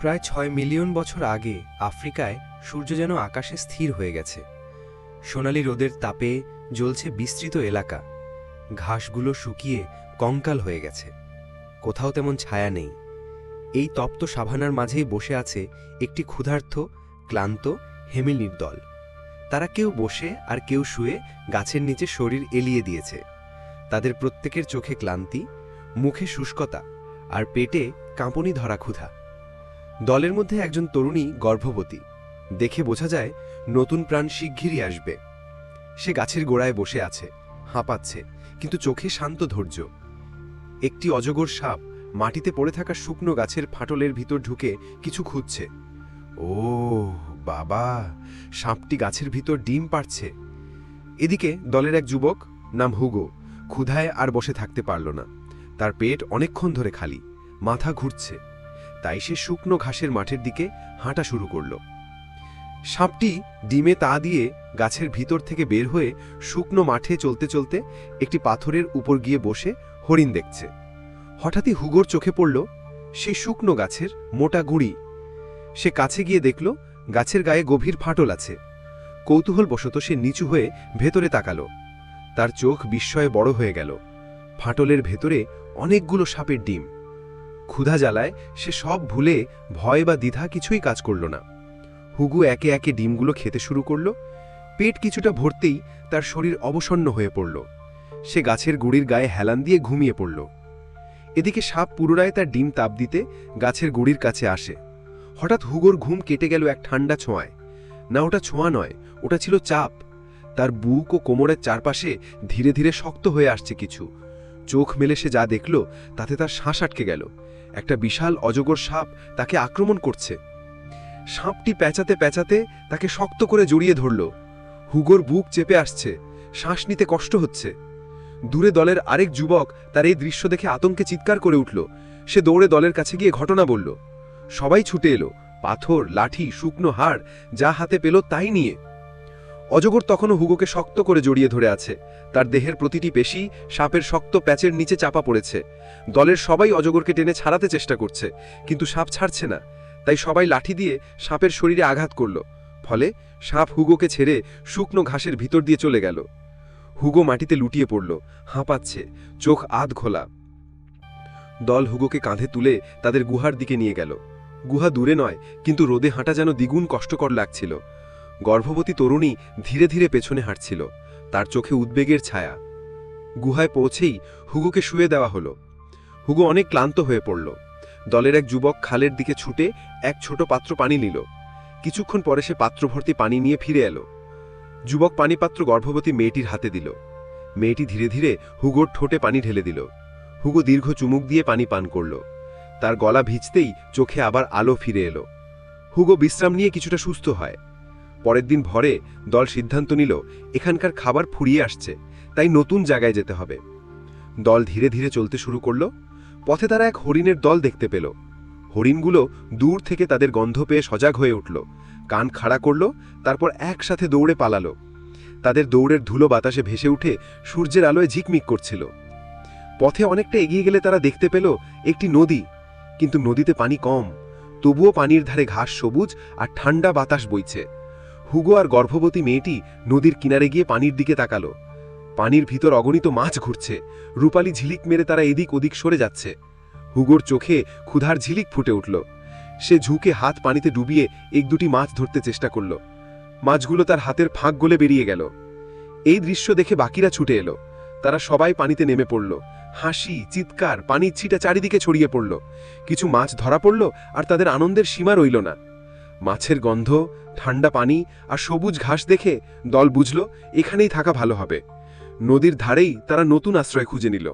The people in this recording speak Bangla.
প্রায় ছয় মিলিয়ন বছর আগে আফ্রিকায় সূর্য যেন আকাশে স্থির হয়ে গেছে। সোনালি রোদের তাপে জ্বলছে বিস্তৃত এলাকা। ঘাসগুলো শুকিয়ে কঙ্কাল হয়ে গেছে। কোথাও তেমন ছায়া নেই। এই তপ্ত সাভানার মাঝেই বসে আছে একটি ক্ষুধার্ত, ক্লান্ত হেমিলির দল তারা কেউ বসে আর কেউ শুয়ে গাছের নিচে শরীর এলিয়ে দিয়েছে। তাদের প্রত্যেকের চোখে ক্লান্তি, মুখে শুষ্কতা আর পেটে কাঁপনি ধরা ক্ষুধা। দলের মধ্যে একজন তরুণী গর্ভবতী। দেখে বোঝা যায়, নতুন প্রাণ শিগগিরই আসবে। সে গাছের গোড়ায় বসে আছে, হাঁপাচ্ছে, কিন্তু চোখে শান্ত ধৈর্য। একটি অজগর সাপ মাটিতে পড়ে থাকা শুকনো গাছের ফাটলের ভিতর ঢুকে কিছু খুঁজছে। ও, বাবা, সাপটি গাছের ভিতর ডিম পাড়ছে। এদিকে দলের এক যুবক, নাম হুগো, ক্ষুধায় আর বসে থাকতে পারল না। তার পেট অনেকক্ষণ ধরে খালি, মাথা ঘুরছে। তাই সে শুকনো ঘাসের মাঠের দিকে হাঁটা শুরু করল। সাপটি ডিমে তা দিয়ে গাছের ভিতর থেকে বের হয়ে শুকনো মাঠে চলতে চলতে একটি পাথরের উপর গিয়ে বসে হরিণ দেখছে। হঠাৎই হুগোর চোখে পড়ল সেই শুকনো গাছের মোটা গুঁড়ি। সে কাছে গিয়ে দেখল গাছের গায়ে গভীর ফাটল আছে। কৌতূহলবশত সে নিচু হয়ে ভেতরে তাকালো। তার চোখ বিস্ময়ে বড় হয়ে গেল। ফাটলের ভেতরে অনেকগুলো সাপের ডিম। ক্ষুধা জ্বালায়, সে সব ভুলে, ভয় বা দ্বিধা কিছুই কাজ করল না। হুগু একে একে ডিমগুলো খেতে শুরু করল। পেট কিছুটা ভরতেই তার শরীর অবসন্ন হয়ে পড়ল। সে গাছের গুড়ির গায়ে হেলান দিয়ে ঘুমিয়ে পড়ল। এদিকে সাপ পুনরায় তার ডিম তাপ দিতে গাছের গুড়ির কাছে আসে। হঠাৎ হুগোর ঘুম কেটে গেল এক ঠান্ডা ছোঁয়ায়। না, ওটা ছোঁয়া নয়, ওটা ছিল চাপ। তার বুক ও কোমরের চারপাশে ধীরে ধীরে শক্ত হয়ে আসছে কিছু। চোখ মেলে সে যা দেখল, তাতে তার শ্বাস আটকে গেল। একটা বিশাল অজগর সাপ তাকে আক্রমণ করছে। সাপটি পেঁচাতে পেঁচাতে তাকে শক্ত করে জড়িয়ে ধরল। হুগোর বুক চেপে আসছে, শ্বাস নিতে কষ্ট হচ্ছে। দূরে দলের আরেক যুবক তার এই দৃশ্য দেখে আতঙ্কে চিৎকার করে উঠল। সে দৌড়ে দলের কাছে গিয়ে ঘটনা বলল। সবাই ছুটে এলো। পাথর, লাঠি, শুকনো হাড়, যা হাতে পেল তাই নিয়ে। অজগর তখনও হুগোকে শক্ত করে জড়িয়ে ধরে আছে। তার দেহের প্রতিটি পেশি সাপের শক্ত প্যাচের নিচে চাপা পড়েছে। দলের সবাই অজগরকে টেনে ছাড়াতে চেষ্টা করছে, কিন্তু সাপ ছাড়ছে না। তাই সবাই লাঠি দিয়ে সাপের শরীরে আঘাত করল। ফলে সাপ হুগোকে ছেড়ে শুকনো ঘাসের ভিতর দিয়ে চলে গেল। হুগো মাটিতে লুটিয়ে পড়ল, হাঁপাচ্ছে, চোখ আধ খোলা দল হুগোকে কাঁধে তুলে তাদের গুহার দিকে নিয়ে গেল। গুহা দূরে নয়, কিন্তু রোদে হাঁটা যেন দ্বিগুণ কষ্টকর লাগছিল। গর্ভবতী তরুণী ধীরে ধীরে পেছনে হাঁটছিল। তার চোখে উদ্বেগের ছায়া। গুহায় পৌঁছেই হুগোকে শুয়ে দেওয়া হলো। হুগো অনেক ক্লান্ত হয়ে পড়ল। দলের এক যুবক খালের দিকে ছুটে এক ছোট পাত্র পানি নিল। কিছুক্ষণ পরে সে পাত্র ভর্তি পানি নিয়ে ফিরে এলো। যুবক পানিপাত্র গর্ভবতী মেয়েটির হাতে দিল। মেয়েটি ধীরে ধীরে হুগোর ঠোঁটে পানি ঢেলে দিল। হুগো দীর্ঘ চুমুক দিয়ে পানি পান করল। তার গলা ভিজতেই চোখে আবার আলো ফিরে এলো। হুগো বিশ্রাম নিয়ে কিছুটা সুস্থ হয়। পরের দিন ভরে দল সিদ্ধান্ত নিল, এখানকার খাবার ফুরিয়ে আসছে, তাই নতুন জায়গায় যেতে হবে। দল ধীরে ধীরে চলতে শুরু করল। পথে তারা এক হরিণের দল দেখতে পেল। হরিণগুলো দূর থেকে তাদের গন্ধ পেয়ে সজাগ হয়ে উঠল। কান খাড়া করল, তারপর একসাথে দৌড়ে পালালো। তাদের দৌড়ের ধুলো বাতাসে ভেসে উঠে সূর্যের আলোয় ঝিকমিক করছিল। পথে অনেকটা এগিয়ে গেলে তারা দেখতে পেল একটি নদী, কিন্তু নদীতে পানি কম। তবুও পানির ধারে ঘাস সবুজ আর ঠান্ডা বাতাস বইছে। হুগো আর গর্ভবতী মেয়েটি নদীর কিনারে গিয়ে পানির দিকে তাকালো। পানির ভিতর অগণিত মাছ ঘুরছে। রূপালি ঝিলিক মেরে তারা এদিক ওদিক সরে যাচ্ছে। হুগোর চোখে ক্ষুধার ঝিলিক ফুটে উঠল। সে ঝুঁকে হাত পানিতে ডুবিয়ে এক দুটি মাছ ধরতে চেষ্টা করল। মাছগুলো তার হাতের ফাঁক গলে বেরিয়ে গেল। এই দৃশ্য দেখে বাকিরা ছুটে এলো। তারা সবাই পানিতে নেমে পড়ল। হাসি, চিৎকার, পানির ছিটা চারিদিকে ছড়িয়ে পড়ল। কিছু মাছ ধরা পড়ল আর তাদের আনন্দের সীমা রইল না। মাছের গন্ধ, ঠান্ডা পানি আর সবুজ ঘাস দেখে দল বুঝল এখানেই থাকা ভালো হবে। নদীর ধারেই তারা নতুন আশ্রয় খুঁজে নিল।